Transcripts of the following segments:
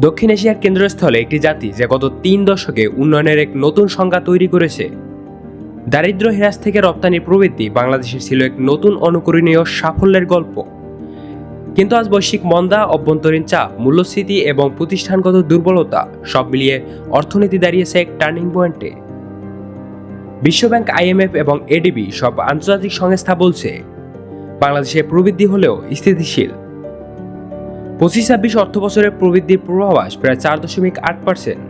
দক্ষিণ এশিয়ার কেন্দ্রস্থলে একটি জাতি যে গত তিন দশকে উন্নয়নের এক নতুন সংজ্ঞা তৈরি করেছে। দারিদ্র্য হ্রাস থেকে রপ্তানির প্রবৃত্তি বাংলাদেশের ছিল এক নতুন অনুকরণীয় সাফল্যের গল্প। কিন্তু আজ বৈশ্বিক মন্দা, অভ্যন্তরীণ চাপ, মূল্যস্ফীতি এবং প্রতিষ্ঠানগত দুর্বলতা সব মিলিয়ে অর্থনীতি দাঁড়িয়েছে এক টার্নিং পয়েন্টে। বিশ্বব্যাংক আইএমএফ এবং এডিবি সব আন্তর্জাতিক সংস্থা বলছে, বাংলাদেশে প্রবৃদ্ধি হলেও স্থিতিশীল। পঁচিশ ছাব্বিশ অর্থ বছরের প্রবৃদ্ধির পূর্বাভাস প্রায় চার দশমিক আট পার্সেন্ট,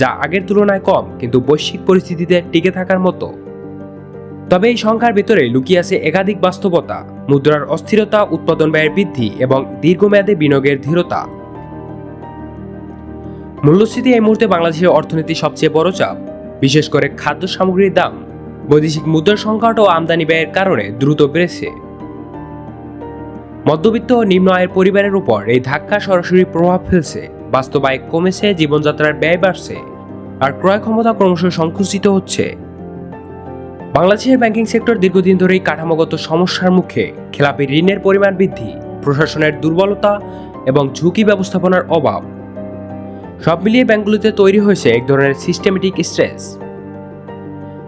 যা আগের তুলনায় কম কিন্তু বৈশ্বিক পরিস্থিতিতে টিকে থাকার মতো। তবে এই সংখ্যার ভিতরে লুকিয়ে আছে একাধিক বাস্তবতা, মুদ্রার অস্থিরতা, উৎপাদন ব্যয়ের বৃদ্ধি এবং দীর্ঘমেয়াদী বিনিয়োগের ধীরতা। মূল্যস্ফীতি এই মুহূর্তে বাংলাদেশের অর্থনীতির সবচেয়ে বড় চাপ। বিশেষ করে খাদ্য সামগ্রীর দাম। বৈদেশিক মুদ্রার সংকট ও আমদানি ব্যয়ের কারণে দ্রুত বেড়েছে। মধ্যবিত্ত ও নিম্ন আয়ের পরিবারের উপর এই ধাক্কা সরাসরি প্রভাব ফেলছে। বাস্তব আয় কমেছে, জীবনযাত্রার ব্যয় বাড়ছে, আর ক্রয় ক্ষমতা ক্রমশ সংকুচিত হচ্ছে। বাংলাদেশের ব্যাংকিং সেক্টর দীর্ঘদিন ধরেই কাঠামোগত সমস্যার মুখে। খেলাপি ঋণের পরিমাণ বৃদ্ধি, প্রশাসনের দুর্বলতা এবং ঝুঁকি ব্যবস্থাপনার অভাব। সব মিলিয়ে ব্যাংকগুলোতে তৈরি হয়েছে এক ধরনের সিস্টেমেটিক স্ট্রেস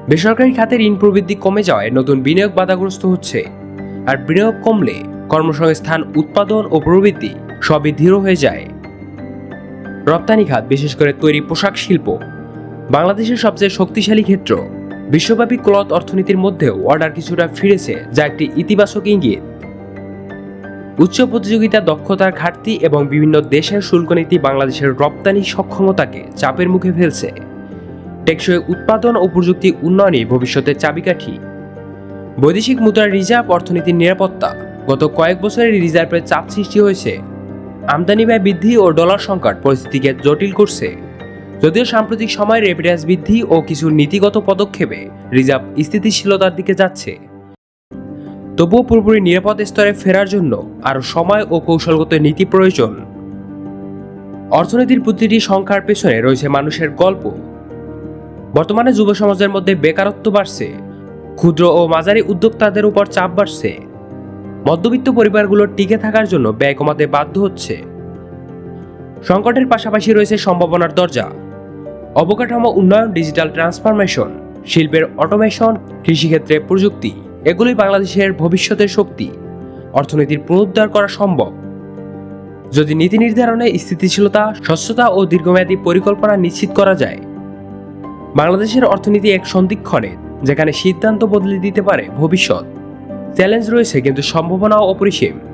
বেসরকারি খাতে ঋণ প্রবৃদ্ধি কমে যাওয়ায় নতুন বিনিয়োগ বাধাগ্রস্ত হচ্ছে, আর বিনিয়োগ কমলে কর্মসংস্থান, উৎপাদন ও প্রবৃদ্ধি সবই ধীর হয়ে যায়। রপ্তানি খাত, বিশেষ করে তৈরি পোশাক শিল্প, বাংলাদেশের সবচেয়ে শক্তিশালী ক্ষেত্র। বিশ্বব্যাপী ক্লথ অর্থনীতির মধ্যেও অর্ডার কিছুটা ফিরেছে, যা একটি ইতিবাচক ইঙ্গিত। উচ্চ প্রতিযোগিতা, দক্ষতার ঘাটতি এবং বিভিন্ন দেশের শুল্ক নীতি বাংলাদেশের রপ্তানি সক্ষমতাকে চাপের মুখে ফেলছে। টেকসই উৎপাদন ও প্রযুক্তি উন্নয়নই ভবিষ্যতের চাবিকাঠি। বৈদেশিক মুদ্রার রিজার্ভ অর্থনীতির নিরাপত্তা গত কয়েক বছরের রিজার্ভের চাপ সৃষ্টি হয়েছে। আমদানি ব্যয় বৃদ্ধি ও ডলার সংকট পরিস্থিতিকে জটিল করছে। যদিও সাম্প্রতিক সময়ে রেমিটেন্স বৃদ্ধি ও কিছু নীতিগত পদক্ষেপে রিজার্ভ স্থিতিশীলতার দিকে যাচ্ছে। তবুও পুরোপুরি নিরাপদ স্তরে ফেরার জন্য আরও সময় ও কৌশলগত নীতি প্রয়োজন। অর্থনীতির প্রতিটি সংখ্যার পেছনে রয়েছে মানুষের গল্প। বর্তমানে যুব সমাজের মধ্যে বেকারত্ব বাড়ছে। ক্ষুদ্র ও মাঝারি উদ্যোক্তাদের উপর চাপ বাড়ছে। মধ্যবিত্ত পরিবারগুলোর টিকে থাকার জন্য ব্যয় কমাতে বাধ্য হচ্ছে। সংকটের পাশাপাশি রয়েছে সম্ভাবনার দরজা। অবকাঠামো উন্নয়ন, ডিজিটাল ট্রান্সফরমেশন, শিল্পের অটোমেশন, কৃষিক্ষেত্রে প্রযুক্তি, এগুলোই বাংলাদেশের ভবিষ্যতের শক্তি। অর্থনীতির পুনরুদ্ধার করা সম্ভব। যদি নীতি নির্ধারণে স্থিতিশীলতা, স্বচ্ছতা ও দীর্ঘমেয়াদী পরিকল্পনা নিশ্চিত করা যায়, বাংলাদেশের অর্থনীতি এক সন্ধিক্ষণে, যেখানে সিদ্ধান্ত বদলে দিতে পারে ভবিষ্যৎ। চ্যালেঞ্জ রয়েছে কিন্তু সম্ভাবনাও অপরিসীম।